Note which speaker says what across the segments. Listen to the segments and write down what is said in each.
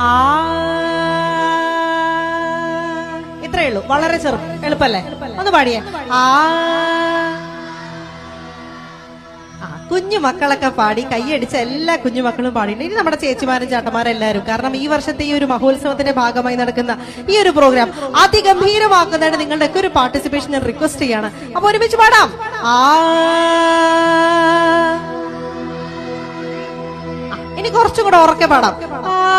Speaker 1: ആ. ഇത്രേ ഉള്ളൂ. വളരെ ചെറു എളുപ്പല്ലേ? ഒന്ന് പാടിയേ. ആ. കുഞ്ഞു മക്കളൊക്കെ പാടി കൈയടിച്ച എല്ലാ കുഞ്ഞു മക്കളും പാടിയിട്ടുണ്ട്. ഇനി നമ്മുടെ ചേച്ചിമാരും ചേട്ടന്മാരും എല്ലാവരും കാരണം ഈ വർഷത്തെ ഈ ഒരു മഹോത്സവത്തിന്റെ ഭാഗമായി നടക്കുന്ന ഈ ഒരു പ്രോഗ്രാം അതിഗംഭീരമാക്കുന്നതിന് നിങ്ങളുടെയൊക്കെ ഒരു പാർട്ടിസിപ്പേഷൻ ഞാൻ റിക്വസ്റ്റ് ചെയ്യാണ്. അപ്പൊ ഒരുമിച്ച് പാടാം. ആ ഇനി കുറച്ചും കൂടെ ഉറക്കെ പാടാം.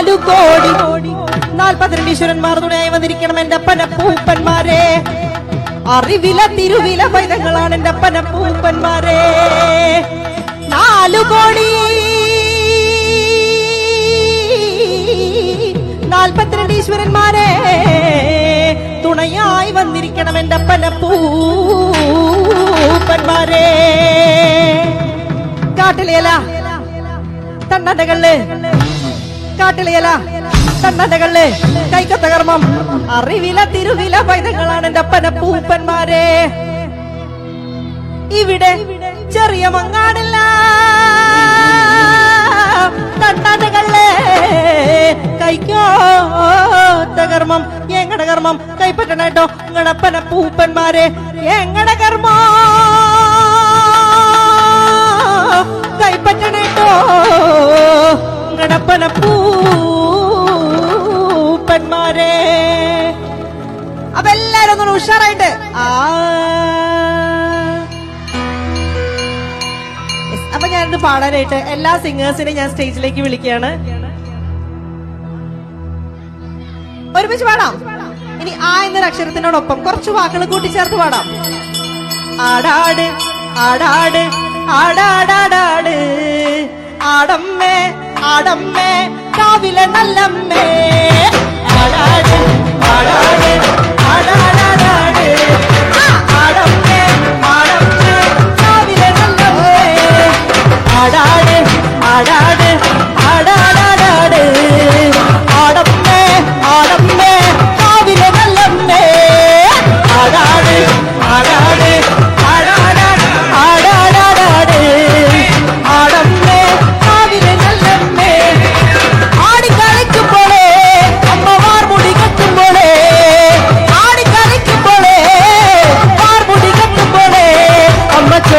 Speaker 1: നാലു കോടി. നാൽപ്പത്തിരണ്ട് ഈശ്വരന്മാർ തുണയായി വന്നിരിക്കണം എന്റെ പനപ്പൂപ്പന്മാരെ അറിവില തിരുവില പൈതങ്ങളാണ് എന്റെ അപ്പന പൂപ്പന്മാരെ നാലു കോടി. നാൽപ്പത്തിരണ്ട് ഈശ്വരന്മാരെ. തുണയായി വന്നിരിക്കണം എന്റെ പനപ്പൂപ്പന്മാരെ കാട്ടിലെയല തണ്ടകൾ കാട്ടിലെയല. കൈക്ക കൈക്കത്ത കർമ്മം. അറിവില തിരുവില പൈതങ്ങളാണ് എന്റെ അപ്പന പൂപ്പന്മാരെ ഇവിടെ ചെറിയ മങ്ങാടില്ല. തണ്ടകൾ കൈക്കോ കർമ്മം. എങ്ങടെ കർമ്മം? കൈപ്പറ്റണേട്ടോ നിങ്ങളപ്പന പൂപ്പന്മാരെ എങ്ങടെ കർമ്മം? ഞാനിത് പാടാനായിട്ട്? എല്ലാ സിംഗേഴ്സിനെയും ഞാൻ സ്റ്റേജിലേക്ക് വിളിക്കുകയാണ്. ഒരുമിച്ച് പാടാം. ഇനി ആ എന്ന അക്ഷരത്തിനോടൊപ്പം കുറച്ച് വാക്കുകൾ കൂട്ടിച്ചേർത്ത് പാടാം. ആടാട് ആടാട് ആടാടാടാട്. ആടമ്മേ ആടമ്മേ കാവിലെ നല്ലമ്മേ. ആടാട് ആടാട്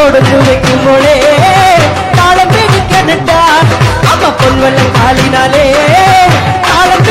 Speaker 1: கொடுத்து வைக்கும் போலே. தாளம் பிடிக்கணுட்டா அம்மா பொன்வல்ல காலினாலே. தாளம்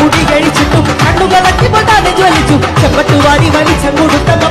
Speaker 1: ముడి గడిచుతూ కన్నుగ వట్టి పొటాన్ని చెప్పట్టు వారి వని
Speaker 2: చంగుడు తమ